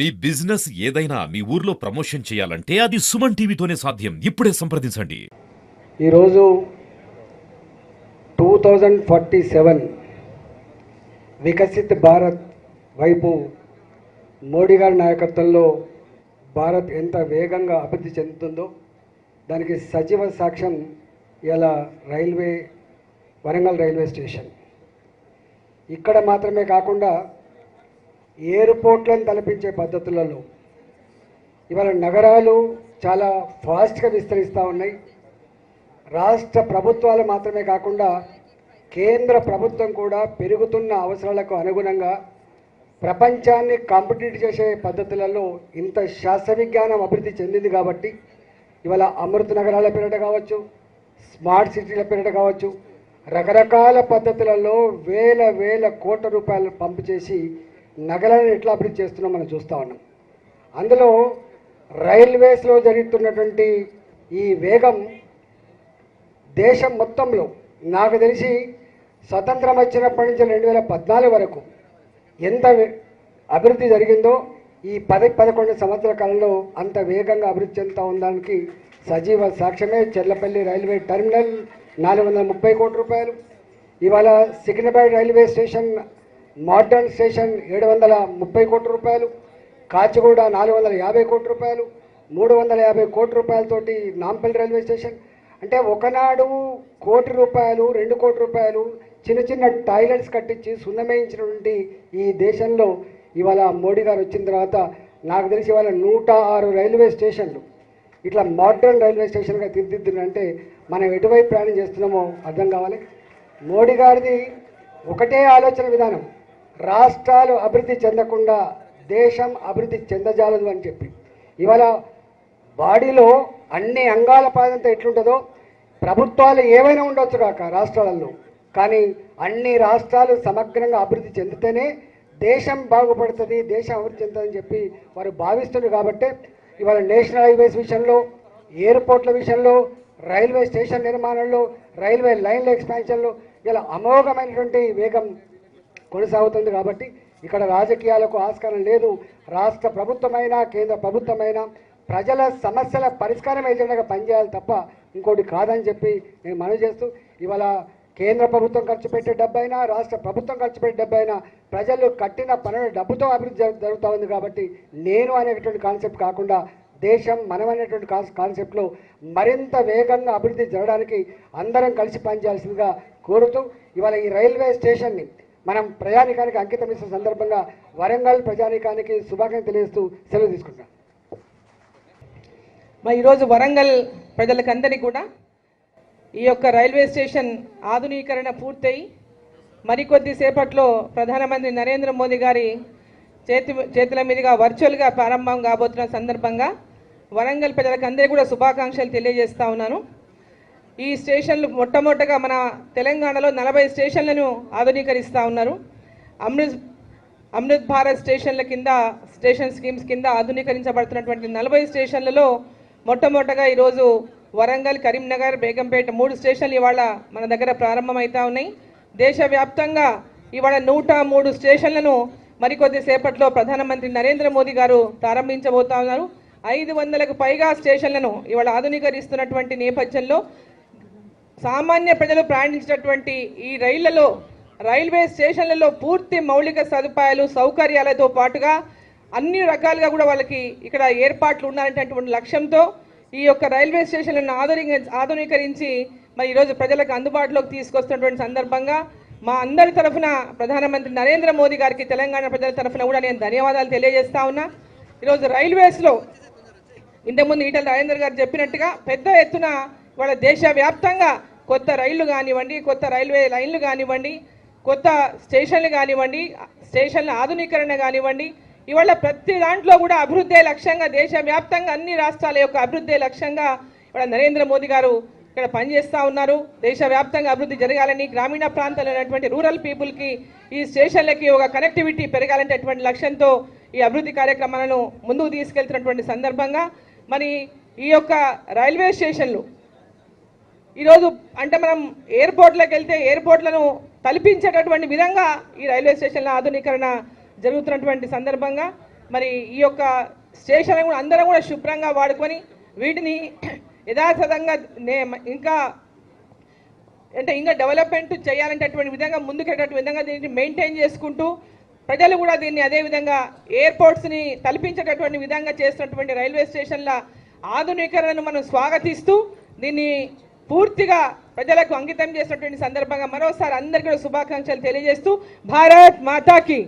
మీ business ఏదైనా మీ ఊర్లో promotion చేయాలంటే అది సుమన్ టీవీతోనే సాధ్యం. ఇప్పుడే సంప్రదించండి. ఈరోజు two thousand forty seven Viksit Bharat వైపు మోడీ గారి నాయకత్వంలో భారత్ ఎంత వేగంగా అభివృద్ధి చెందుతుందో దానికి సజీవ సాక్ష్యం ఇలా రైల్వే వరంగల్ రైల్వే స్టేషన్. ఇక్కడ మాత్రమే కాకుండా ఎయిర్పోర్ట్లను తలపించే పద్ధతులలో ఇవాళ నగరాలు చాలా ఫాస్ట్గా విస్తరిస్తూ ఉన్నాయి. రాష్ట్ర ప్రభుత్వాలు మాత్రమే కాకుండా కేంద్ర ప్రభుత్వం కూడా పెరుగుతున్న అవసరాలకు అనుగుణంగా ప్రపంచాన్ని కాంపిటీట్ చేసే పద్ధతులలో ఇంత శాస్త్ర విజ్ఞానం అభివృద్ధి చెందింది కాబట్టి ఇవాళ అమృత నగరాల పేరిట కావచ్చు స్మార్ట్ సిటీల పేరిట కావచ్చు రకరకాల పద్ధతులలో వేల వేల కోట్ల రూపాయలు పంపు చేసి నగరాలను ఎట్లా అభివృద్ధి చేస్తున్నాం మనం చూస్తూ ఉన్నాం. అందులో రైల్వేస్లో జరుగుతున్నటువంటి ఈ వేగం దేశం మొత్తంలో నాకు తెలిసి స్వతంత్రం వచ్చినప్పటి నుంచి రెండు వేల పద్నాలుగు వరకు ఎంత అభివృద్ధి జరిగిందో ఈ పది పదకొండు సంవత్సరాల కాలంలో అంత వేగంగా అభివృద్ధి చెందుతూ ఉండడానికి సజీవ సాక్ష్యమే చెర్లపల్లి రైల్వే టెర్మినల్ నాలుగు వందల ముప్పై కోట్ల రూపాయలు. ఇవాళ Secunderabad railway station modern station ఏడు వందల ముప్పై కోట్ల రూపాయలు కాచిగూడ నాలుగు వందల యాభై కోట్ల రూపాయలు మూడు వందల యాభై కోట్ల రూపాయలతోటి నాంపల్లి రైల్వే స్టేషన్. అంటే ఒకనాడు కోటి రూపాయలు రెండు కోటి రూపాయలు చిన్న చిన్న టాయిలెట్స్ కట్టించి సున్నమేయించినటువంటి ఈ దేశంలో ఇవాళ మోడీ గారు వచ్చిన తర్వాత నాకు తెలిసి ఇవాళ నూట ఆరు రైల్వే స్టేషన్లు. ఇట్లా మోడర్న్ రైల్వే స్టేషన్గా తీర్చిదిద్దినంటే మనం ఎటువైపు ప్రయాణం చేస్తున్నామో అర్థం కావాలి. మోడీ గారిది ఒకటే ఆలోచన విధానం. రాష్ట్రాలు అభివృద్ధి చెందకుండా దేశం అభివృద్ధి చెందజాలదు అని చెప్పి. ఇవాళ బాడీలో అన్ని అంగాల ప్రాధాన్యత ఎట్లుంటుందో ప్రభుత్వాలు ఏవైనా ఉండొచ్చు కాక రాష్ట్రాలలో. కానీ అన్ని రాష్ట్రాలు సమగ్రంగా అభివృద్ధి చెందితేనే దేశం బాగుపడుతుంది దేశం అభివృద్ధి చెందుతుందని చెప్పి వారు భావిస్తున్నారు కాబట్టి ఇవాళ నేషనల్ హైవేస్ విషయంలో ఎయిర్పోర్ట్ల విషయంలో రైల్వే స్టేషన్ నిర్మాణంలో రైల్వే లైన్ల ఎక్స్పాన్షన్లో ఇలా అమోఘమైనటువంటి వేగం కొనసాగుతుంది కాబట్టి ఇక్కడ రాజకీయాలకు ఆస్కారం లేదు. రాష్ట్ర ప్రభుత్వమైనా కేంద్ర ప్రభుత్వమైనా ప్రజల సమస్యల పరిష్కారం ఏజెండాగా పనిచేయాలి తప్ప ఇంకోటి కాదని చెప్పి నేను మనవి చేస్తూ ఇవాళ కేంద్ర ప్రభుత్వం ఖర్చు పెట్టే డబ్బు అయినా రాష్ట్ర ప్రభుత్వం ఖర్చు పెట్టే డబ్బు అయినా ప్రజలు కట్టిన పనుల డబ్బుతో అభివృద్ధి జరుగుతూ ఉంది కాబట్టి నేను అనేటువంటి కాన్సెప్ట్ కాకుండా దేశం మనమనేటువంటి కాన్స్ కాన్సెప్ట్లో మరింత వేగంగా అభివృద్ధి జరగడానికి అందరం కలిసి పనిచేయాల్సిందిగా కోరుతూ ఇవాళ ఈ రైల్వే స్టేషన్ని మనం ప్రజానికానికి అంకితం ఇస్తున్న సందర్భంగా వరంగల్ ప్రజానికానికి శుభాకాంక్షలు తెలియజేస్తూ సెలవు తీసుకుంటాం మరి ఈరోజు వరంగల్ ప్రజలకందరికీ కూడా ఈ యొక్క రైల్వే స్టేషన్ ఆధునీకరణ పూర్తయి మరికొద్ది సేపట్లో ప్రధానమంత్రి నరేంద్ర మోదీ గారి చేతి చేతుల మీదుగా వర్చువల్గా ప్రారంభం కాబోతున్న సందర్భంగా వరంగల్ ప్రజలకందరికీ కూడా శుభాకాంక్షలు తెలియజేస్తా ఉన్నాను. ఈ స్టేషన్లు మొట్టమొదటగా మన తెలంగాణలో నలభై స్టేషన్లను ఆధునీకరిస్తూ ఉన్నారు. అమృత్ అమృత్ భారత్ స్టేషన్ల కింద స్టేషన్ స్కీమ్స్ కింద ఆధునీకరించబడుతున్నటువంటి నలభై స్టేషన్లలో మొట్టమొదటగా ఈరోజు వరంగల్ కరీంనగర్ బేగంపేట మూడు స్టేషన్లు ఇవాళ మన దగ్గర ప్రారంభమవుతా ఉన్నాయి. దేశవ్యాప్తంగా ఇవాళ నూట మూడు స్టేషన్లను మరికొద్ది సేపట్లో ప్రధానమంత్రి నరేంద్ర మోదీ గారు ప్రారంభించబోతా ఉన్నారు. ఐదు వందలకు పైగా స్టేషన్లను ఇవాళ ఆధునీకరిస్తున్నటువంటి నేపథ్యంలో సామాన్య ప్రజలు ప్రయాణించినటువంటి ఈ రైళ్ళలో రైల్వే స్టేషన్లలో పూర్తి మౌలిక సదుపాయాలు సౌకర్యాలతో పాటుగా అన్ని రకాలుగా కూడా వాళ్ళకి ఇక్కడ ఏర్పాట్లు ఉన్నాయనేటటువంటి లక్ష్యంతో ఈ యొక్క రైల్వే స్టేషన్లను ఆధునిక ఆధునీకరించి మరి ఈరోజు ప్రజలకు అందుబాటులోకి తీసుకొస్తున్నటువంటి సందర్భంగా మా అందరి తరఫున ప్రధానమంత్రి నరేంద్ర మోదీ గారికి తెలంగాణ ప్రజల తరఫున కూడా నేను ధన్యవాదాలు తెలియజేస్తా ఉన్నా. ఈరోజు రైల్వేస్లో ఇంతకుముందు ఈటల రాజేందర్ గారు చెప్పినట్టుగా పెద్ద ఎత్తున ఇవాళ దేశవ్యాప్తంగా కొత్త రైళ్ళు కానివ్వండి కొత్త రైల్వే లైన్లు కానివ్వండి కొత్త స్టేషన్లు కానివ్వండి స్టేషన్ల ఆధునీకరణ కానివ్వండి ఇవాళ ప్రతి దాంట్లో కూడా అభివృద్ధి లక్ష్యంగా దేశవ్యాప్తంగా అన్ని రాష్ట్రాల యొక్క అభివృద్ధి లక్ష్యంగా ఇవాళ నరేంద్ర మోదీ గారు ఇక్కడ పనిచేస్తూ ఉన్నారు. దేశవ్యాప్తంగా అభివృద్ధి జరగాలని గ్రామీణ ప్రాంతాల్లో ఉన్నటువంటి రూరల్ పీపుల్కి ఈ స్టేషన్లకి ఒక కనెక్టివిటీ పెరగాలనేటువంటి లక్ష్యంతో ఈ అభివృద్ధి కార్యక్రమాలను ముందుకు తీసుకెళ్తున్నటువంటి సందర్భంగా మరి ఈ యొక్క రైల్వే స్టేషన్లు ఈరోజు అంటే మనం ఎయిర్పోర్ట్లకు వెళ్తే ఎయిర్పోర్ట్లను తలపించేటటువంటి విధంగా ఈ రైల్వే స్టేషన్ల ఆధునీకరణ జరుగుతున్నటువంటి సందర్భంగా మరి ఈ యొక్క స్టేషన్ కూడా అందరం కూడా శుభ్రంగా వాడుకొని వీటిని యథాతథంగా నే ఇంకా అంటే ఇంకా డెవలప్మెంట్ చేయాలంటటువంటి విధంగా ముందుకెళ్ళేటువంటి విధంగా దీన్ని మెయింటైన్ చేసుకుంటూ ప్రజలు కూడా దీన్ని అదే విధంగా ఎయిర్పోర్ట్స్ని తలపించేటటువంటి విధంగా చేస్తున్నటువంటి రైల్వే స్టేషన్ల ఆధునీకరణను మనం స్వాగతిస్తూ దీన్ని పూర్తిగా ప్రజలకు అంకితం చేసినటువంటి సందర్భంగా మరోసారి అందరికీ కూడా శుభాకాంక్షలు తెలియజేస్తూ భారత్ మాతాకి.